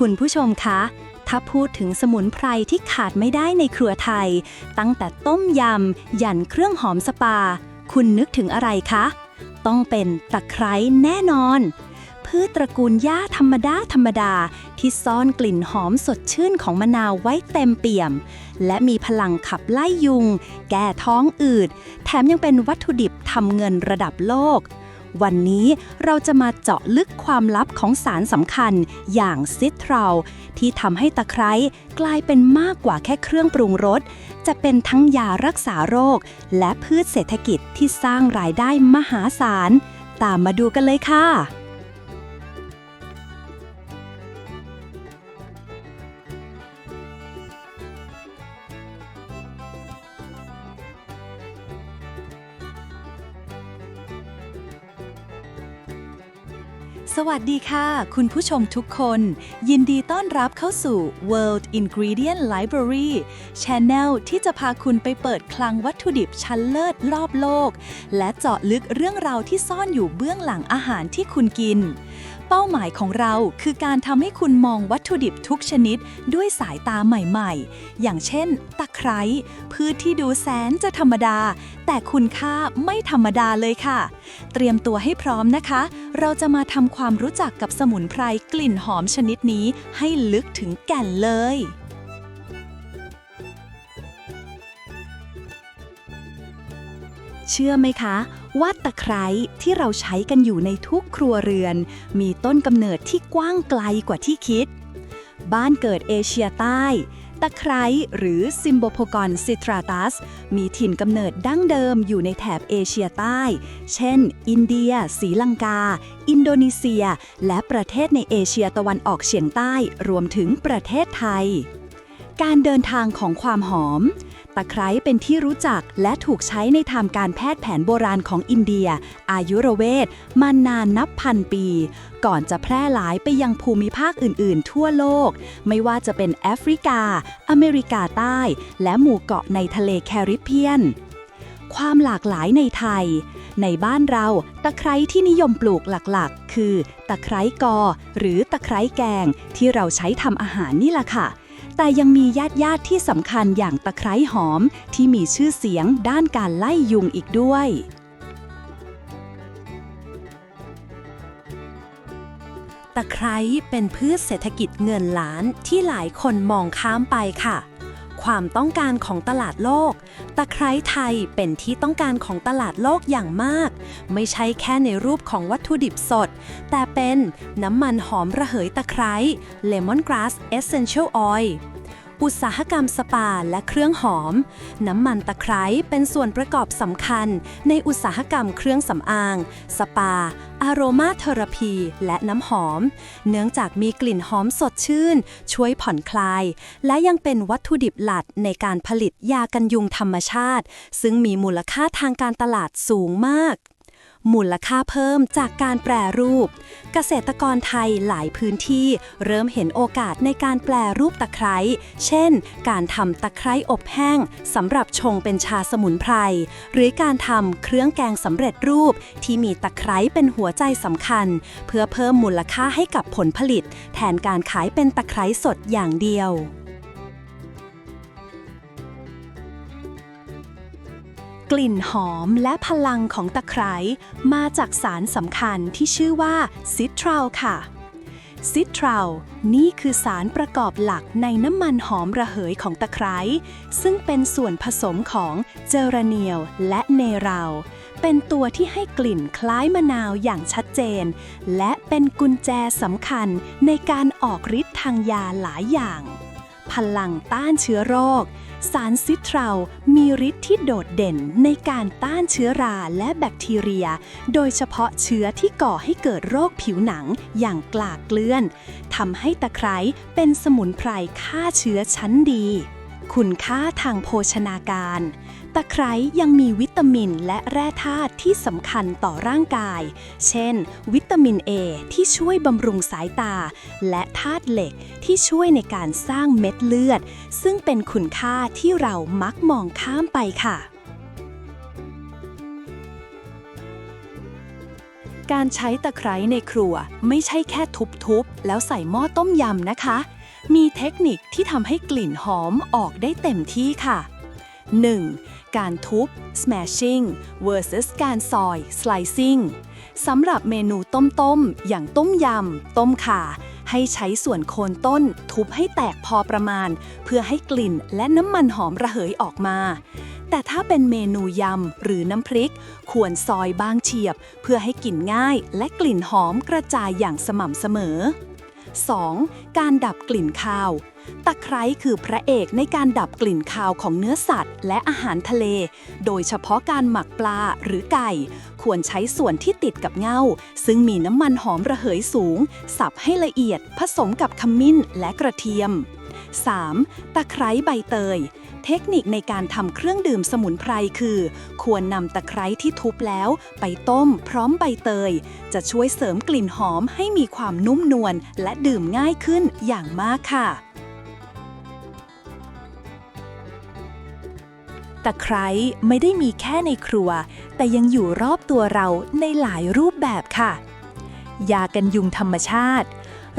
คุณผู้ชมคะ ถ้าพูดถึงสมุนไพรที่ขาดไม่ได้ในครัวไทย ตั้งแต่ต้มยำ ยันเครื่องหอมสปา คุณนึกถึงอะไรคะ ต้องเป็นตะไคร้แน่นอน พืชตระกูลหญ้าธรรมดาธรรมดา ที่ซ่อนกลิ่นหอมสดชื่นของมะนาวไว้เต็มเปี่ยม และมีพลังขับไล่ยุง แก้ท้องอืด แถมยังเป็นวัตถุดิบทำเงินระดับโลก วันนี้เราจะมาเจาะลึกความลับของสารสำคัญอย่างซิตราลที่ทำให้ตะไคร้กลายเป็นมากกว่าแค่เครื่องปรุงรส จะเป็นทั้งยารักษาโรค และพืชเศรษฐกิจที่สร้างรายได้มหาศาล ตามมาดูกันเลยค่ะ สวัสดีค่ะ คุณผู้ชมทุกคน ยินดีต้อนรับเข้าสู่ World Ingredient Library Channel ที่จะพาคุณไปเปิดคลังวัตถุดิบชั้นเลิศรอบโลก และเจาะลึกเรื่องราวที่ซ่อนอยู่เบื้องหลังอาหารที่คุณกิน เป้าหมายของเราคือการทำให้คุณมองวัตถุดิบทุกชนิดด้วยสายตาใหม่ๆ อย่างเช่น ตะไคร้พืชที่ดูแสนจะธรรมดา แต่คุณค่าไม่ธรรมดาเลยค่ะ เตรียมตัวให้พร้อมนะคะ เราจะมาทำความรู้จักกับสมุนไพรกลิ่นหอมชนิดนี้ให้ลึกถึงแก่นเลย เชื่อไหมคะ ว่าตะไคร้ที่เราใช้กันอยู่ในทุกครัวเรือน มีต้นกำเนิดที่กว้างไกลกว่าที่คิด บ้านเกิดเอเชียใต้ ตะไคร้หรือซิมโบโพกอนซิตราตัส มีถิ่นกำเนิดดั้งเดิมอยู่ในแถบเอเชียใต้ เช่น อินเดียศรีลังกา อินโดนีเซีย และประเทศในเอเชียตะวันออกเฉียงใต้รวมถึงประเทศไทย การเดินทางของความหอม ตะไคร้เป็นที่รู้จักและถูกใช้ในทางการแพทย์แผนโบราณของอินเดีย อายุรเวทมานานนับพันปี ก่อนจะแพร่หลายไปยังภูมิภาคอื่น ๆ ทั่วโลก ไม่ว่าจะเป็นแอฟริกา อเมริกาใต้ และหมู่เกาะในทะเลแคริบเบียน ความหลากหลายในไทย ในบ้านเราตะไคร้ที่นิยมปลูกหลักๆ คือ ตะไคร้กอ หรือตะไคร้แกงที่เราใช้ทำอาหารนี่แหละค่ะ แต่ยังมีญาติญาติๆที่สำคัญอย่างตะไคร้หอมที่มีชื่อเสียงด้านการไล่ยุงอีกด้วย ตะไคร้เป็นพืชเศรษฐกิจเงินล้านที่หลายคนมองข้ามไปค่ะ ความต้องการของตลาดโลก ตะไคร้ไทยเป็นที่ต้องการของตลาดโลกอย่างมาก ไม่ใช่แค่ในรูปของวัตถุดิบสด แต่เป็นน้ำมันหอมระเหยตะไคร้เลมอนกราสเอเซนเชียลออยล์ อุตสาหกรรมสปาและเครื่องหอม น้ำมันตะไคร้เป็นส่วนประกอบสำคัญ ในอุตสาหกรรมเครื่องสำอาง สปา อารมาเทอราพี และน้ำหอม เนื่องจากมีกลิ่นหอมสดชื่น ช่วยผ่อนคลาย และยังเป็นวัตถุดิบหลักในการผลิตยากันยุงธรรมชาติ ซึ่งมีมูลค่าทางการตลาดสูงมาก มูลค่าเพิ่มจากการแปรรูป เกษตรกรไทยหลายพื้นที่ เริ่มเห็นโอกาสในการแปรรูปตะไคร้ เช่น การทำตะไคร้อบแห้งสำหรับชงเป็นชาสมุนไพร หรือการทำเครื่องแกงสำเร็จรูปที่มีตะไคร้เป็นหัวใจสำคัญ เพื่อเพิ่มมูลค่าให้กับผลผลิต แทนการขายเป็นตะไคร้สดอย่างเดียว กลิ่นหอมและพลังของตะไคร้มาจากสารสำคัญที่ชื่อว่าซิตรัลค่ะซิตรัลนี่คือสารประกอบหลักในน้ำมันหอมระเหยของตะไคร้ซึ่งเป็นส่วนผสมของเจอราเนียลและเนรัลเป็นตัวที่ให้กลิ่นคล้ายมะนาวอย่างชัดเจน และเป็นกุญแจสำคัญในการออกฤทธิ์ทางยาหลายอย่าง พลังต้านเชื้อโรค สารซิตรัลมีฤทธิ์ที่โดดเด่นในการต้านเชื้อราและแบคทีเรีย โดยเฉพาะเชื้อที่ก่อให้เกิดโรคผิวหนังอย่างกลากเกลื่อนทำให้ตะไคร้เป็นสมุนไพรฆ่าเชื้อชั้นดี คุณค่าทางโภชนาการ ตะไคร้ยังมีวิตามินและแร่ธาตุที่สำคัญต่อร่างกาย เช่น วิตามิน A ที่ช่วยบำรุงสายตา และธาตุเหล็ก ที่ช่วยในการสร้างเม็ดเลือด ซึ่งเป็นคุณค่าที่เรามักมองข้ามไปค่ะ การใช้ตะไคร้ในครัวไม่ใช่แค่ทุบๆ แล้วใส่หม้อต้มยำนะคะ มีเทคนิคที่ทำให้กลิ่นหอมออกได้เต็มที่ค่ะ 1. การทุบ smashing versus การซอย slicing สำหรับเมนูต้มๆ อย่างต้มยำ ต้มข่า ให้ใช้ส่วนโคนต้น ทุบให้แตกพอประมาณ เพื่อให้กลิ่นและน้ำมันหอมระเหยออกมา แต่ถ้าเป็นเมนูยำหรือน้ำพริก ควรซอยบางเฉียบ เพื่อให้กลิ่นง่าย และกลิ่นหอมกระจายอย่างสม่ำเสมอ 2. การดับกลิ่นคาว ตะไคร้คือพระเอกในการดับกลิ่นคาวของเนื้อสัตว์ และอาหารทะเล โดยเฉพาะการหมักปลาหรือไก่ ควรใช้ส่วนที่ติดกับเงาซึ่งมีน้ำมันหอมระเหยสูง สับให้ละเอียด ผสมกับขมิ้นและกระเทียม 3. ตะไคร้ใบเตย เทคนิคในการทำเครื่องดื่มสมุนไพรคือ ควรนำตะไคร้ที่ทุบแล้วไปต้มพร้อมใบเตย จะช่วยเสริมกลิ่นหอมให้มีความนุ่มนวลและดื่มง่ายขึ้นอย่างมากค่ะตะไคร้ไม่ได้มีแค่ในครัว แต่ยังอยู่รอบตัวเราในหลายรูปแบบค่ะ ยากันยุงธรรมชาติ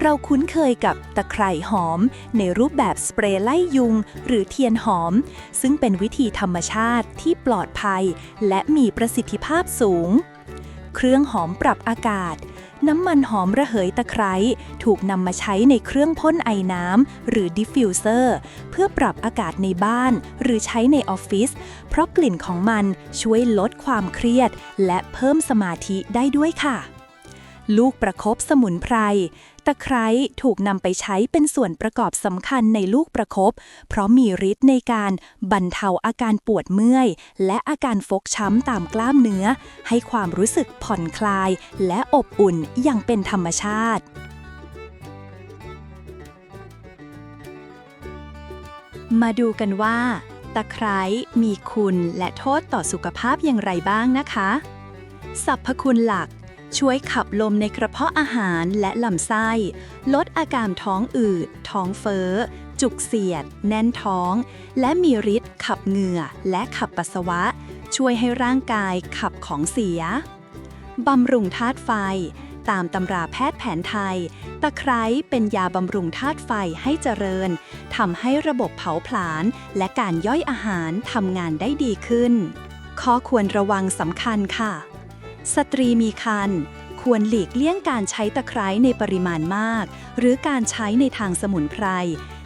เราคุ้นเคยกับตะไคร่หอม ในรูปแบบสเปรย์ไล่ยุง หรือเทียนหอม ซึ่งเป็นวิธีธรรมชาติที่ปลอดภัย และมีประสิทธิภาพสูง เครื่องหอมปรับอากาศ น้ำมันหอมระเหยตะไคร้ถูกนำมาใช้ในเครื่องพ่นไอน้ำหรือดิฟฟิวเซอร์เพื่อปรับอากาศในบ้าน หรือใช้ในออฟฟิศเพราะกลิ่นของมันช่วยลดความเครียด และเพิ่มสมาธิได้ด้วยค่ะ ลูกประคบสมุนไพร ตะไคร้ถูกนำไปใช้เป็นส่วนประกอบสำคัญในลูกประคบเพราะมีฤทธิ์ในการบรรเทาอาการปวดเมื่อย และอาการฟกช้ำตามกล้ามเนื้อ ให้ความรู้สึกผ่อนคลาย และอบอุ่นอย่างเป็นธรรมชาติมาดูกันว่า ตะไคร้มีคุณและโทษต่อสุขภาพอย่างไรบ้างนะคะ สรรพคุณหลัก ช่วยขับลมในกระเพาะอาหารและลำไส้ ลดอาการท้องอืด ท้องเฟ้อ จุกเสียด แน่นท้อง และมีฤทธิ์ขับเหงื่อ และขับปัสสาวะ ช่วยให้ร่างกายขับของเสียบำรุงธาตุไฟ ตามตำราแพทย์แผนไทย ตะไคร้เป็นยาบำรุงธาตุไฟให้เจริญทำให้ระบบเผาผลาญและการย่อยอาหารทำงานได้ดีขึ้น ข้อควรระวังสำคัญค่ะ สตรีมีครรภ์ควรหลีกเลี่ยงการใช้ตะไคร้ในปริมาณมาก หรือการใช้ในทางสมุนไพร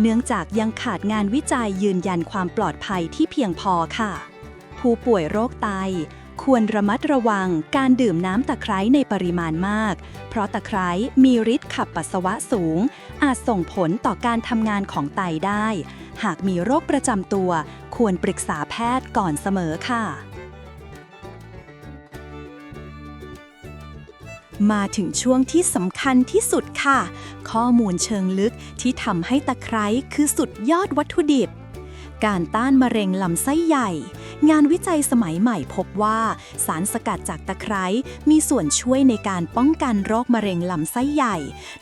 เนื่องจากยังขาดงานวิจัยยืนยันความปลอดภัยที่เพียงพอค่ะ ผู้ป่วยโรคไต ควรระมัดระวังการดื่มน้ำตะไคร้ในปริมาณมาก เพราะตะไคร้มีฤทธิ์ขับปัสสาวะสูง อาจส่งผลต่อการทำงานของไตได้ หากมีโรคประจำตัว ควรปรึกษาแพทย์ก่อนเสมอค่ะ มาถึงช่วงที่สำคัญที่สุดค่ะ ข้อมูลเชิงลึกที่ทำให้ตะไคร้คือสุดยอดวัตถุดิบ การต้านมะเร็งลำไส้ใหญ่ งานวิจัยสมัยใหม่พบว่า สารสกัดจากตะไคร้มีส่วนช่วยในการป้องกันโรคมะเร็งลำไส้ใหญ่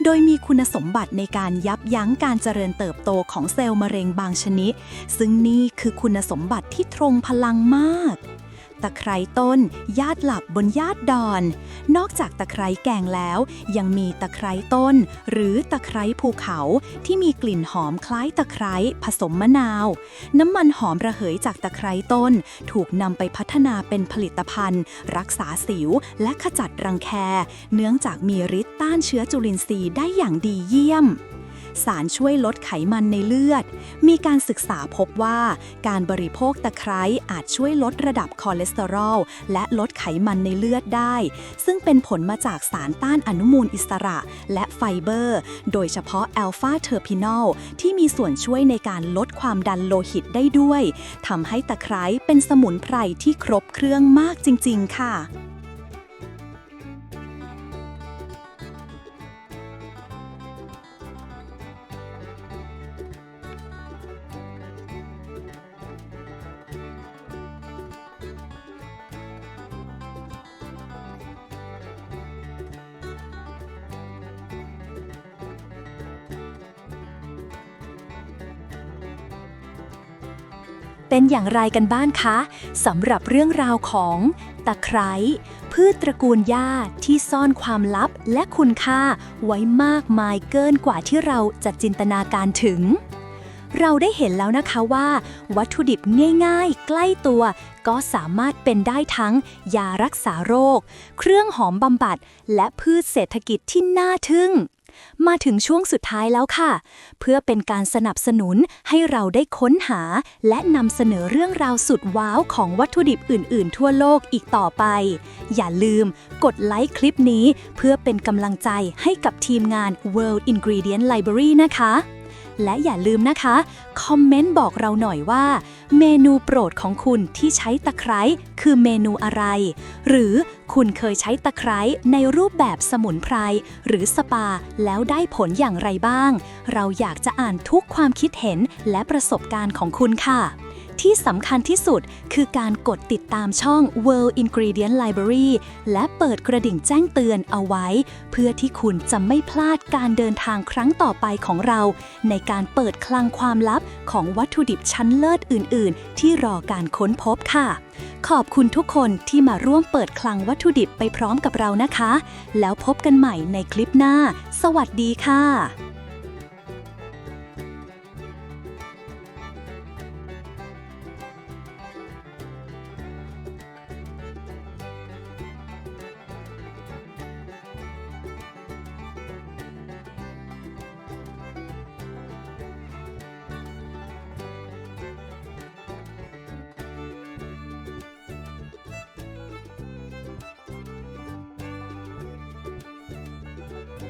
โดยมีคุณสมบัติในการยับยั้งการเจริญเติบโตของเซลล์มะเร็งบางชนิด ซึ่งนี่คือคุณสมบัติที่ตรงพลังมาก ตะไคร้ต้นญาติหลับบนญาติดอน นอกจากตะไคร้แกงแล้ว ยังมีตะไคร้ต้น หรือตะไคร้ภูเขาที่มีกลิ่นหอมคล้ายตะไคร้ผสมมะนาว น้ำมันหอมระเหยจากตะไคร้ต้น ถูกนำไปพัฒนาเป็นผลิตภัณฑ์ รักษาสิวและขจัดรังแค เนื่องจากมีฤทธิ์ต้านเชื้อจุลินทรีย์ได้อย่างดีเยี่ยม สารช่วยลดไขมันในเลือด มีการศึกษาพบว่า การบริโภคตะไคร้อาจช่วยลดระดับคอเลสเตอรอล และลดไขมันในเลือดได้ ซึ่งเป็นผลมาจากสารต้านอนุมูลอิสระ และไฟเบอร์ โดยเฉพาะแอลฟาเทอร์พินอลที่มีส่วนช่วยในการลดความดันโลหิตได้ด้วยทำให้ตะไคร้เป็นสมุนไพรที่ครบเครื่องมากจริง ๆ ค่ะ เป็นอย่างไรกันบ้างคะสำหรับเรื่องราวของตะไคร้พืชตระกูลหญ้าที่ซ่อนความลับและคุณค่าไว้มากมายเกินกว่าที่เราจะจินตนาการถึง เราได้เห็นแล้วนะคะว่า วัตถุดิบง่ายๆ ใกล้ตัว ก็สามารถเป็นได้ทั้ง ยารักษาโรค เครื่องหอมบำบัด และพืชเศรษฐกิจที่น่าทึ่ง มาถึงช่วงสุดท้ายแล้วค่ะ เพื่อเป็นการสนับสนุนให้เราได้ค้นหา และนำเสนอเรื่องราวสุดว้าวของวัตถุดิบอื่น ๆ ทั่วโลกอีกต่อไป อย่าลืมกดไลค์คลิปนี้ เพื่อเป็นกำลังใจให้กับทีมงาน World Ingredient Library นะคะ และอย่าลืมนะคะ คอมเมนต์บอกเราหน่อยว่า เมนูโปรดของคุณที่ใช้ตะไคร้คือเมนูอะไร หรือคุณเคยใช้ตะไคร้ในรูปแบบสมุนไพรหรือสปาแล้วได้ผลอย่างไรบ้าง เราอยากจะอ่านทุกความคิดเห็นและประสบการณ์ของคุณค่ะ ที่สำคัญที่สุดคือการกดติดตามช่อง World Ingredient Library และเปิดกระดิ่งแจ้งเตือนเอาไว้ เพื่อที่คุณจะไม่พลาดการเดินทางครั้งต่อไปของเรา ในการเปิดคลังความลับของวัตถุดิบชั้นเลิศอื่น ๆ ที่รอการค้นพบค่ะ ขอบคุณทุกคนที่มาร่วมเปิดคลังวัตถุดิบไปพร้อมกับเรานะคะ แล้วพบกันใหม่ในคลิปหน้า สวัสดีค่ะ